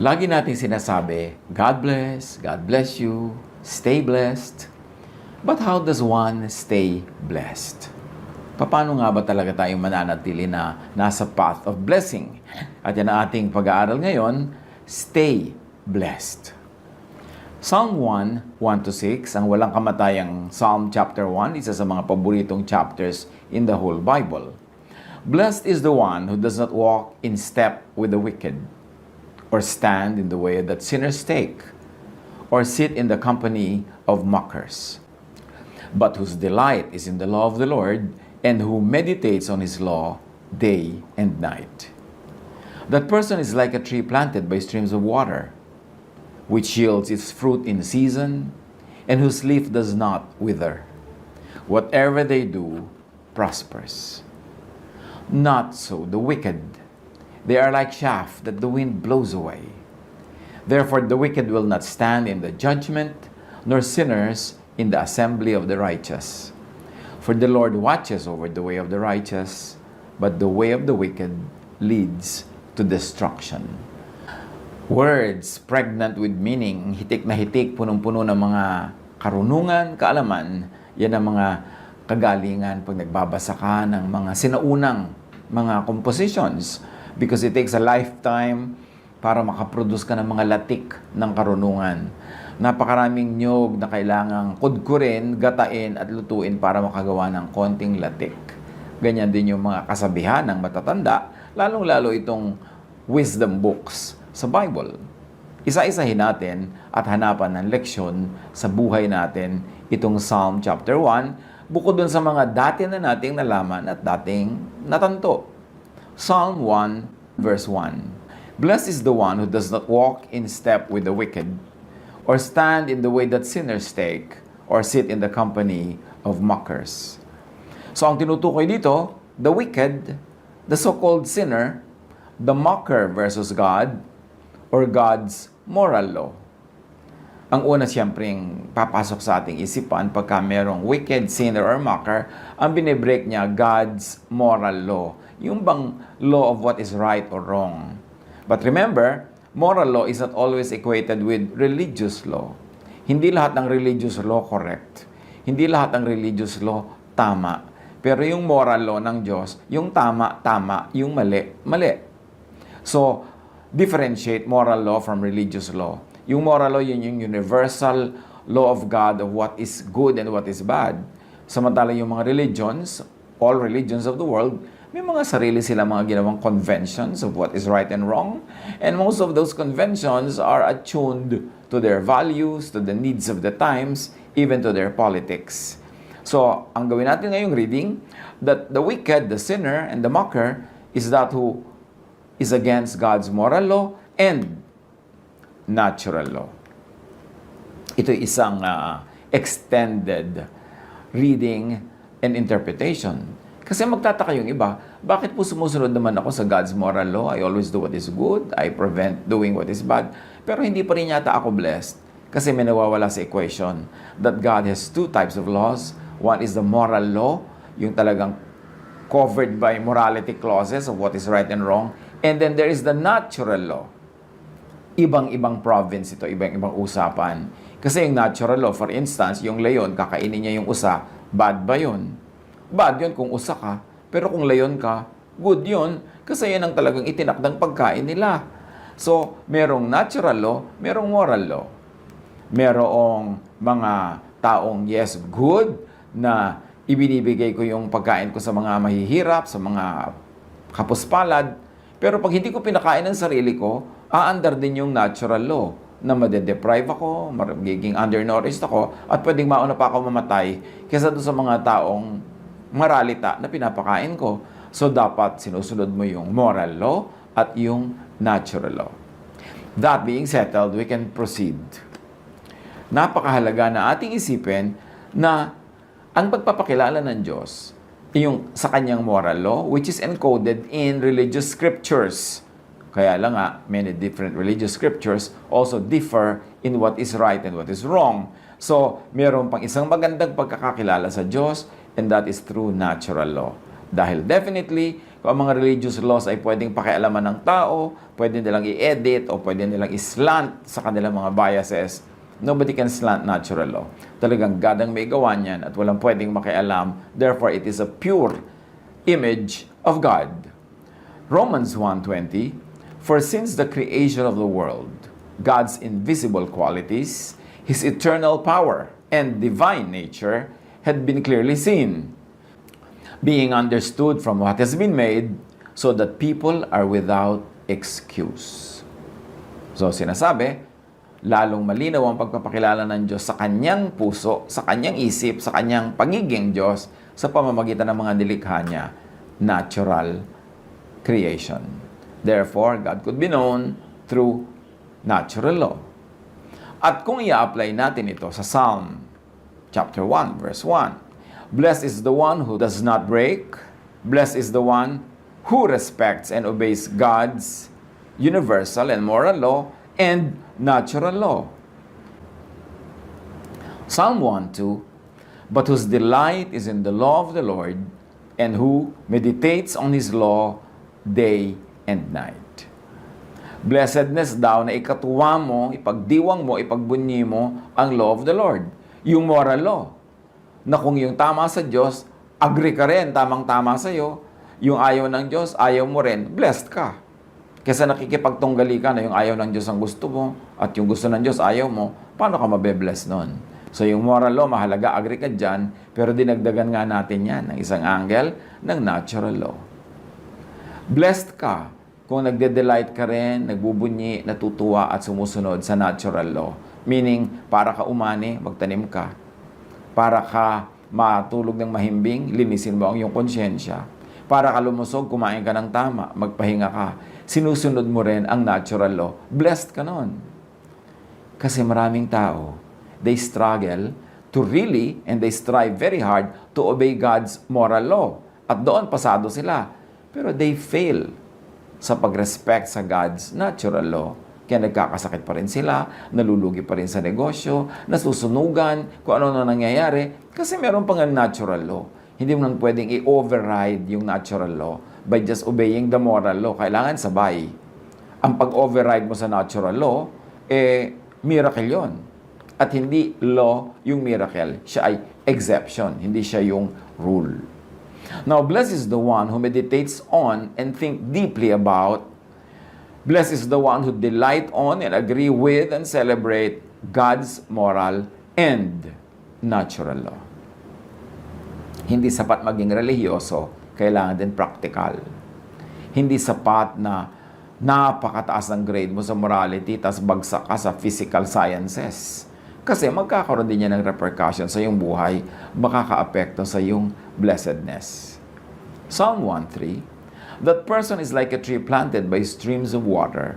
Lagi natin sinasabi, God bless, God bless you, stay blessed. But how does one stay blessed? Paano nga ba talaga tayong mananatili na nasa path of blessing? At yan ang ating pag-aaral ngayon, stay blessed. Psalm 1, 1 to 6, ang walang kamatayang Psalm chapter 1, isa sa mga paboritong chapters in the whole Bible. Blessed is the one who does not walk in step with the wicked, or stand in the way that sinners take, or sit in the company of mockers, but whose delight is in the law of the Lord, and who meditates on his law day and night. That person is like a tree planted by streams of water, which yields its fruit in season, and whose leaf does not wither. Whatever they do prospers. Not so the wicked. They are like chaff that the wind blows away. Therefore, the wicked will not stand in the judgment, nor sinners in the assembly of the righteous. For the Lord watches over the way of the righteous, but the way of the wicked leads to destruction. Words pregnant with meaning, hitik na hitik, punong-puno ng mga karunungan, kaalaman, yan ang mga kagalingan pag nagbabasa ka ng mga sinaunang mga compositions because it takes a lifetime para makaproduce ka ng mga latik ng karunungan. Napakaraming nyog na kailangang kudkurin, gatain at lutuin para makagawa ng konting latik. Ganyan din yung mga kasabihan ng matatanda, lalong-lalo itong wisdom books sa Bible. Isa-isahin natin at hanapan ng leksyon sa buhay natin itong Psalm chapter 1 bukod dun sa mga dati na nating nalaman at dating natanto. Psalm 1 verse 1 Blessed is the one who does not walk in step with the wicked, or stand in the way that sinners take, or sit in the company of mockers. So ang tinutukoy dito, the wicked, the so-called sinner, the mocker versus God, or God's moral law. Ang una siyempreng papasok sa ating isipan pagka merong wicked, sinner, or mocker, ang binibreak niya God's moral law. Yung bang law of what is right or wrong. But remember, moral law is not always equated with religious law. Hindi lahat ng religious law correct. Hindi lahat ng religious law tama. Pero yung moral law ng Diyos, yung tama, tama, yung mali, mali. So, differentiate moral law from religious law. Yung moral law, yun yung universal law of God of what is good and what is bad. Samantala yung mga religions, all religions of the world, may mga sarili sila mga ginawang conventions of what is right and wrong. And most of those conventions are attuned to their values, to the needs of the times, even to their politics. So, ang gawin natin ngayong reading, that the wicked, the sinner, and the mocker is that who is against God's moral law and natural law. Ito isang ah, extended reading and interpretation. Kasi magtataka yung iba, bakit po sumusunod naman ako sa God's moral law? I always do what is good, I prevent doing what is bad. Pero hindi pa rin yata ako blessed kasi may nawawala sa equation that God has two types of laws. One is the moral law, yung talagang covered by morality clauses of what is right and wrong. And then there is the natural law. Ibang-ibang province ito, ibang-ibang usapan. Kasi yung natural law, for instance, yung leon, kakainin niya yung usa, bad ba yun? Bad yun kung usa ka. Pero kung leon ka, good yun. Kasi yan ang talagang itinakdang pagkain nila. So, merong natural law, merong moral law. Merong mga taong, yes, good, na ibinibigay ko yung pagkain ko sa mga mahihirap, sa mga kapuspalad. Pero pag hindi ko pinakain ng sarili ko, aandar din yung natural law na madedeprive ako, magiging undernourished ako, at pwedeng mauna pa ako mamatay kaysa doon sa mga taong maralita na pinapakain ko. So, dapat sinusunod mo yung moral law at yung natural law. That being settled, we can proceed. Napakahalaga na ating isipin na ang pagpapakilala ng Diyos yung sa kanyang moral law which is encoded in religious scriptures. Kaya lang nga, many different religious scriptures also differ in what is right and what is wrong. So, meron pang isang magandang pagkakakilala sa Diyos and that is through natural law. Dahil definitely, Kung ang mga religious laws ay pwedeng pakialaman ng tao, pwede nilang i-edit o pwede nilang i-slant sa kanilang mga biases, nobody can slant natural law. Talagang God ang may gawa niyan at walang pwedeng makialam. Therefore, it is a pure image of God. Romans 1.20 For since the creation of the world, God's invisible qualities, His eternal power and divine nature had been clearly seen, being understood from what has been made, so that people are without excuse. So sinasabi, lalong malinaw ang pagpapakilala ng Diyos sa kanyang puso, sa kanyang isip, sa kanyang pagiging Diyos sa pamamagitan ng mga nilikha niya, natural creation. Therefore, God could be known through natural law. At kung i-apply natin ito sa Psalm chapter 1, verse 1, Blessed is the one who does not break, blessed is the one who respects and obeys God's universal and moral law and natural law. Psalm 1:2 But whose delight is in the law of the Lord, and who meditates on his law day and night. Blessedness daw na ikatuwa mo, ipagdiwang mo, ipagbunyi mo ang law of the Lord. Yung moral law. Na kung yung tama sa Diyos, agree ka rin, tamang-tama sa'yo. Yung ayaw ng Diyos, ayaw mo rin, blessed ka. Kesa nakikipagtunggali ka na yung ayaw ng Diyos ang gusto mo at yung gusto ng Diyos ayaw mo, paano ka mabe-bless nun? So yung moral law, mahalaga, agree ka dyan, pero dinagdagan nga natin yan ng isang angle ng natural law. Blessed ka kung nagde-delight ka rin, nagbubunyi, natutuwa at sumusunod sa natural law. Meaning, para ka umani, magtanim ka. Para ka matulog ng mahimbing, linisin mo ang iyong konsyensya. Para ka lumusog, kumain ka ng tama, magpahinga ka. Sinusunod mo rin ang natural law. Blessed ka nun. Kasi maraming tao, they struggle to really and they strive very hard to obey God's moral law. At doon pasado sila. Pero they fail sa pag-respect sa God's natural law. Kaya nagkakasakit pa rin sila, nalulugi pa rin sa negosyo, nasusunugan, kung ano na nangyayari, kasi meron pang ang natural law. Hindi mo nang pwedeng i-override yung natural law by just obeying the moral law. Kailangan sabay. Ang pag-override mo sa natural law, eh, miracle yon. At hindi law yung miracle. Siya ay exception, hindi siya yung rule. Now, blessed is the one who meditates on and think deeply about. Blessed is the one who delight on and agree with and celebrate God's moral and natural law. Hindi sapat maging relihiyoso, kailangan din practical. Hindi sapat na napakataas ang grade mo sa morality tas bagsak ka sa physical sciences. Kasi magkakaroon din yan ng repercussion sa iyong buhay, makaka-apekto sa iyong blessedness. Psalm 1.3 That person is like a tree planted by streams of water.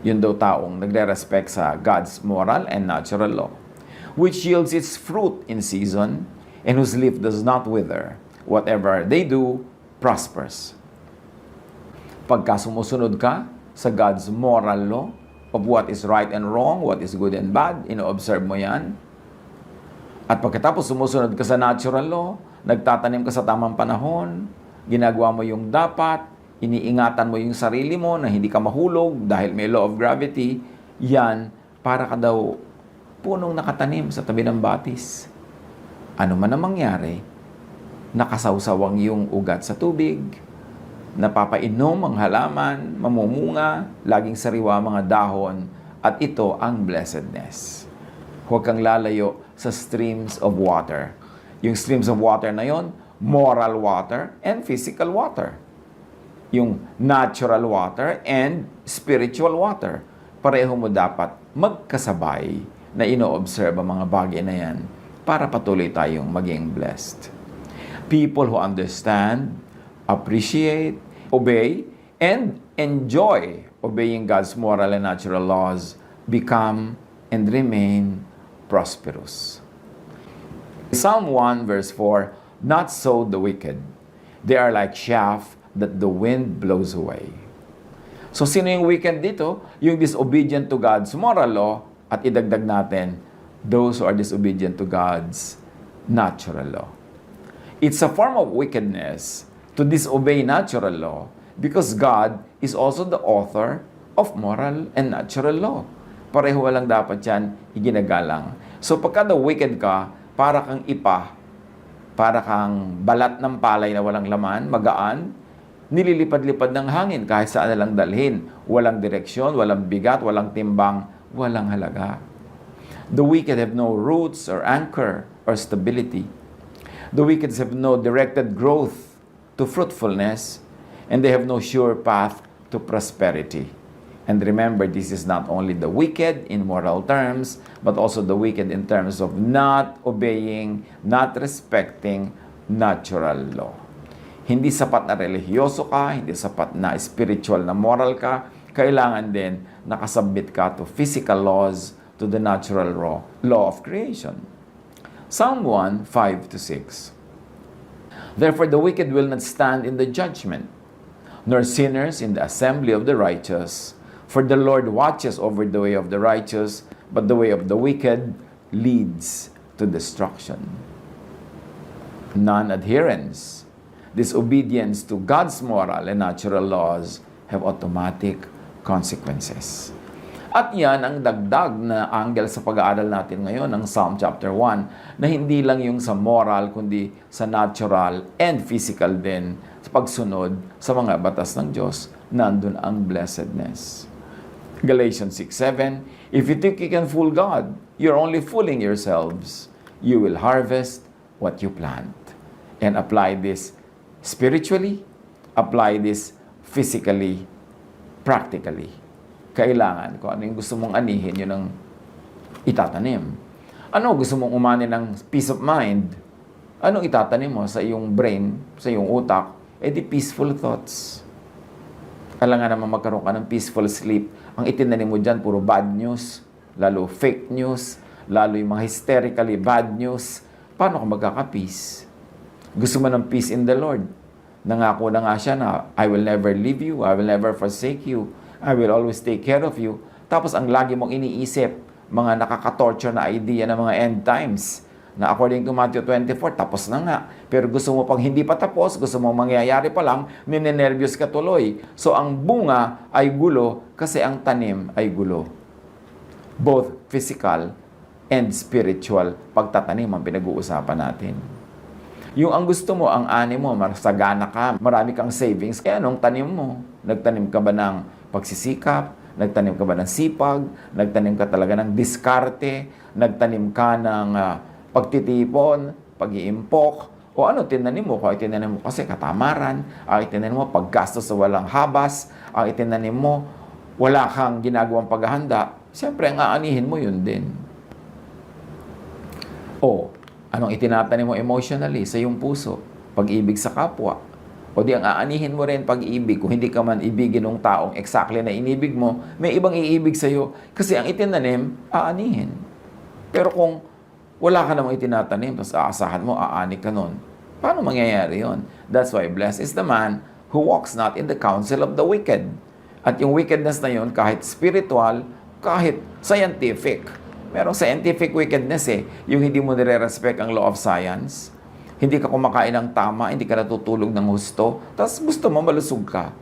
Yun daw taong nagre-respect sa God's moral and natural law, which yields its fruit in season, and whose leaf does not wither. Whatever they do, prospers. Pagka sumusunod ka sa God's moral law, of what is right and wrong, what is good and bad, ino-observe mo yan. At pagkatapos sumusunod ka sa natural law, nagtatanim ka sa tamang panahon, ginagawa mo yung dapat, iniingatan mo yung sarili mo na hindi ka mahulog dahil may law of gravity, yan, para ka daw punong nakatanim sa tabi ng batis. Ano man ang mangyari, nakasawsawang yung ugat sa tubig, napapainom ang halaman, mamumunga, laging sariwa mga dahon, at ito ang blessedness. Huwag kang lalayo sa streams of water. Yung streams of water na yon, moral water and physical water. Yung natural water and spiritual water. Pareho mo dapat magkasabay na ino-observe ang mga bagay na yan para patuloy tayong maging blessed. People who understand appreciate, obey, and enjoy obeying God's moral and natural laws become and remain prosperous. Psalm 1 verse 4, Not so the wicked. They are like chaff that the wind blows away. So sino yung wicked dito? Yung disobedient to God's moral law at idagdag natin, those who are disobedient to God's natural law. It's a form of wickedness to disobey natural law because God is also the author of moral and natural law. Pareho walang dapat yan iginagalang. So pagka the wicked ka, para kang ipa, para kang balat ng palay na walang laman, magaan, nililipad-lipad ng hangin kahit saan na lang dalhin. Walang direksyon, walang bigat, walang timbang, walang halaga. The wicked have no roots or anchor or stability. The wicked have no directed growth to fruitfulness, and they have no sure path to prosperity. And remember, this is not only the wicked in moral terms, but also the wicked in terms of not obeying, not respecting natural law. Hindi sapat na religyoso ka, hindi sapat na spiritual na moral ka, kailangan din nakasubmit ka to physical laws, to the natural law, law of creation. Psalm 1, 5 to 6. Therefore the wicked will not stand in the judgment, nor sinners in the assembly of the righteous. For the Lord watches over the way of the righteous, but the way of the wicked leads to destruction. Non-adherence, disobedience to God's moral and natural laws have automatic consequences. At yan ang dagdag na angle sa pag-aaral natin ngayon ng Psalm chapter 1 na hindi lang yung sa moral kundi sa natural and physical din sa pagsunod sa mga batas ng Diyos nandun ang blessedness. Galatians 6:7 If you think you can fool God, you're only fooling yourselves. You will harvest what you plant. And apply this spiritually, apply this physically, practically. Kailangan kung ano yung gusto mong anihin, yun ang itatanim. Ano gusto mong umani ng peace of mind? Anong itatanim mo sa iyong brain, sa iyong utak? Eh di peaceful thoughts. Kailangan naman magkaroon ka ng peaceful sleep. Ang itinanim mo dyan, puro bad news, lalo fake news, lalo yung mga hysterically bad news. Paano ka magkaka-peace? Gusto mo ng peace in the Lord. Nangako na nga siya na, I will never leave you, I will never forsake you, I will always take care of you. Tapos ang lagi mong iniisip, mga nakaka-torture na idea ng mga end times na according to Matthew 24, tapos na nga. Pero gusto mo pang hindi pa tapos, gusto mo mangyayari pa lang, ninenervyos ka tuloy. So ang bunga ay gulo kasi ang tanim ay gulo. Both physical and spiritual pagtatanim ang pinag-uusapan natin. Yung ang gusto mo, ang ani mo, masagana ka, marami kang savings, kaya anong tanim mo? Nagtanim ka ba ng pagsisikap? Nagtanim ka ba ng sipag? Nagtanim ka talaga ng diskarte? Nagtanim ka ng ah, pagtitipon, pag-iimpok? O ano tinanim mo? Kung itinanim mo kasi katamaran, ang itinanim mo paggastos sa walang habas, ang itinanim mo wala kang ginagawang paghahanda, siyempre ang aanihin mo yun din. O, anong itinatanim mo emotionally sa iyong puso? Pag-ibig sa kapwa. O di ang aanihin mo rin pag-ibig. Kung hindi ka man ibigin ng taong exactly na inibig mo, may ibang iibig sa iyo. Kasi ang itinanim, aanihin. Pero kung wala ka namang itinatanim, tapos aasahan mo, aani ka nun. Paano mangyayari yon? That's why blessed is the man who walks not in the counsel of the wicked. At yung wickedness na yun, kahit spiritual, kahit scientific, merong scientific wickedness eh. Yung hindi mo nire-respect ang law of science, hindi ka kumakain ng tama, hindi ka natutulog ng husto, tapos gusto mo malusog ka.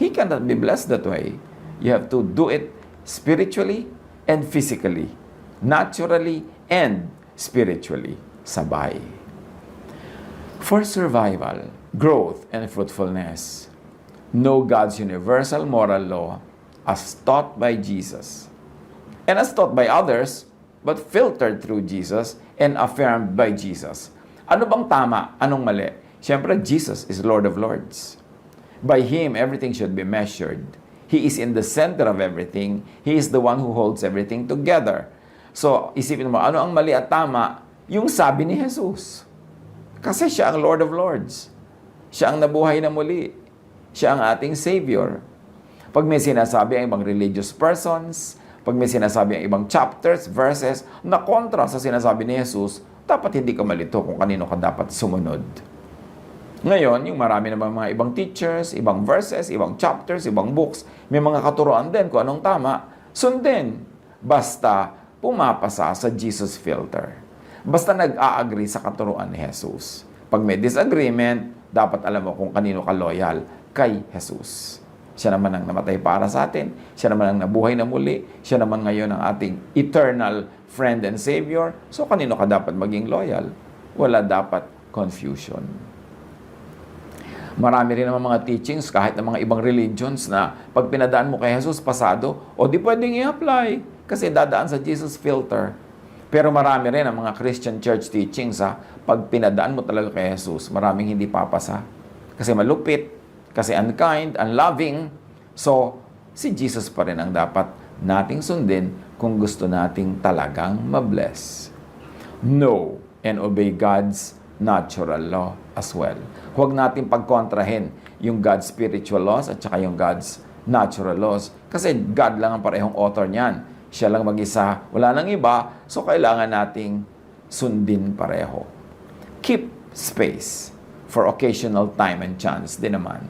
He cannot be blessed that way. You have to do it spiritually and physically. Naturally and spiritually. Sabay. For survival, growth, and fruitfulness, know God's universal moral law as taught by Jesus and as taught by others, but filtered through Jesus and affirmed by Jesus. Ano bang tama? Anong mali? Siyempre, Jesus is Lord of Lords. By Him, everything should be measured. He is in the center of everything. He is the one who holds everything together. So, isipin mo, ano ang mali at tama? Yung sabi ni Jesus. Kasi siya ang Lord of Lords. Siya ang nabuhay na muli. Siya ang ating Savior. Pag may sinasabi ang ibang religious persons, pag may sinasabi ang ibang chapters, verses, na kontra sa sinasabi ni Jesus, dapat hindi ka malito kung kanino ka dapat sumunod. Ngayon, yung marami naman mga ibang teachers, ibang verses, ibang chapters, ibang books, may mga katuroan din kung anong tama, sundin. Basta pumapasa sa Jesus filter. Basta nag-a-agree sa katuroan ni Jesus. Pag may disagreement, dapat alam mo kung kanino ka loyal. Kay Jesus. Siya naman ang namatay para sa atin. Siya naman ang nabuhay na muli. Siya naman ngayon ang ating eternal friend and savior. So, kanino ka dapat maging loyal? Wala dapat confusion. Marami rin naman mga teachings kahit ng mga ibang religions na pag pinadaan mo kay Jesus pasado, o di pwedeng i-apply kasi dadaan sa Jesus filter. Pero marami rin ang mga Christian church teachings ha, pag pinadaan mo talaga kay Jesus, maraming hindi papasa. Kasi malupit, kasi unkind, unloving. So, si Jesus pa rin ang dapat nating sundin kung gusto nating talagang mabless. Know and obey God's natural law as well. Huwag natin pagkontrahin yung God's spiritual laws at saka yung God's natural laws. Kasi God lang ang parehong author niyan. Siya lang mag-isa, wala nang iba, so kailangan nating sundin pareho. Keep space for occasional time and chance din naman.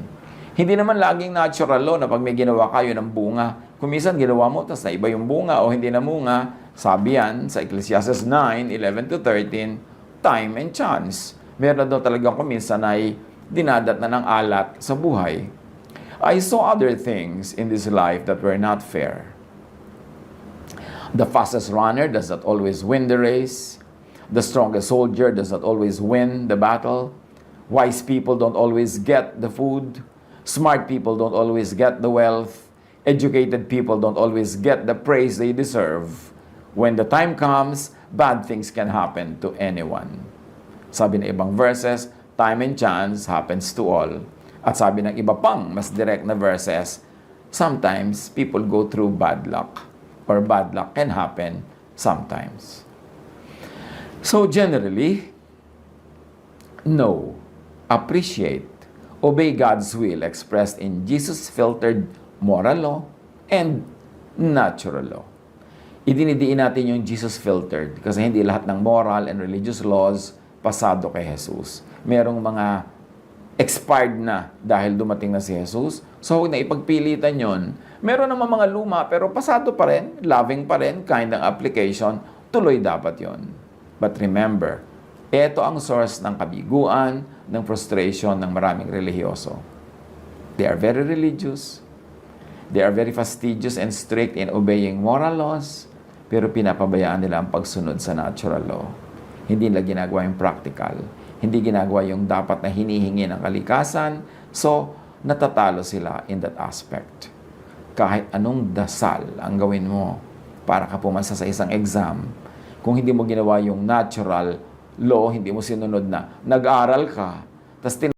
Hindi naman laging natural law na pag may ginawa kayo ng bunga, kung minsan ginawa mo, tapos na iba yung bunga o hindi na bunga, sabi yan sa Ecclesiastes 9, 11 to 13, time and chance. Meron daw talagang kuminsan ay dinadat na ng alat sa buhay. I saw other things in this life that were not fair. The fastest runner does not always win the race. The strongest soldier does not always win the battle. Wise people don't always get the food. Smart people don't always get the wealth. Educated people don't always get the praise they deserve. When the time comes, bad things can happen to anyone. Sabi ng ibang verses, time and chance happens to all. At sabi ng iba pang mas direct na verses, sometimes people go through bad luck or bad luck can happen sometimes. So generally, know, appreciate, obey God's will expressed in Jesus filtered moral law and natural law. Idinidiin natin yung Jesus filtered kasi hindi lahat ng moral and religious laws pasado kay Jesus. Merong mga expired na dahil dumating na si Jesus. So, huwag na ipagpilitan yon. Meron naman mga luma, pero pasado pa rin, loving pa rin, kind ng application, tuloy dapat yon. But remember, ito ang source ng kabiguan, ng frustration ng maraming relihiyoso. They are very religious. They are very fastidious and strict in obeying moral laws, pero pinapabayaan nila ang pagsunod sa natural law. Hindi nila ginagawa yung practical. Hindi ginagawa yung dapat na hinihingi ng kalikasan. So, natatalo sila in that aspect. Kahit anong dasal ang gawin mo para ka pumasa sa isang exam, kung hindi mo ginawa yung natural law, hindi mo sinunod na nag-aral ka, tapos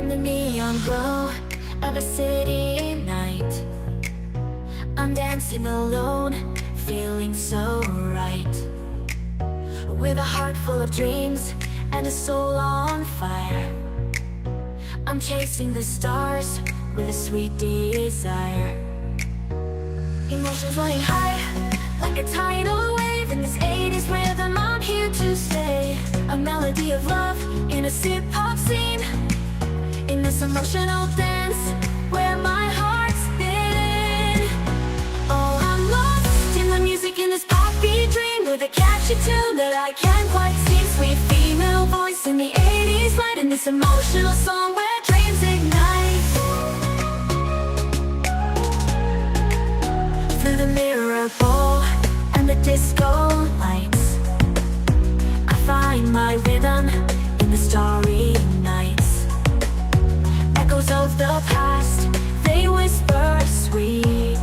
In the neon glow of a city night, I'm dancing alone, feeling so right. With a heart full of dreams and a soul on fire. I'm chasing the stars with a sweet desire. Emotions running high, like a tidal wave in this 80s rhythm. I'm here to stay. A melody of love in a sip emotional dance where my heart's. Oh, I'm lost in the music in this poppy dream with a catchy tune that I can't quite. Sweet female voice in the 80s light in this emotional song the past, they whisper sweet.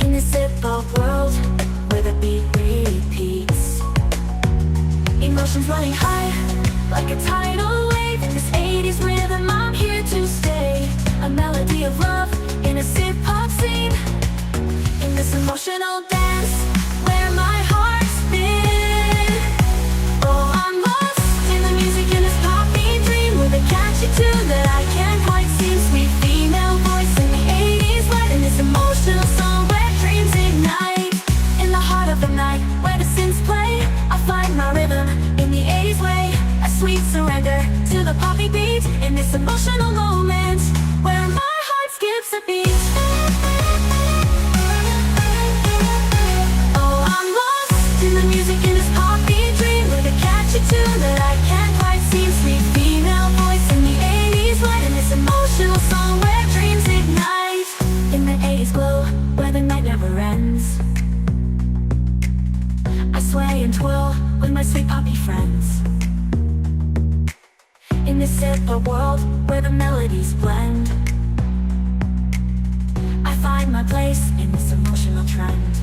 In this hip-hop world where the beat repeats. Emotions running high like a tidal wave this 80s rhythm. I'm here to stay. A melody of love in a hip-hop scene. In this emotional dance where my heart's been. Oh, Sweet surrender to the poppy beat in this emotional moment where my heart skips a beat. Oh, I'm lost in the music in this poppy dream with a catchy tune that I can't quite seem. Sweet female voice in the 80s light in this emotional song where dreams ignite. In the 80s glow where the night never ends. I sway and twirl with my sweet poppy friends. This hip-hop world where the melodies blend. I find my place in this emotional trend.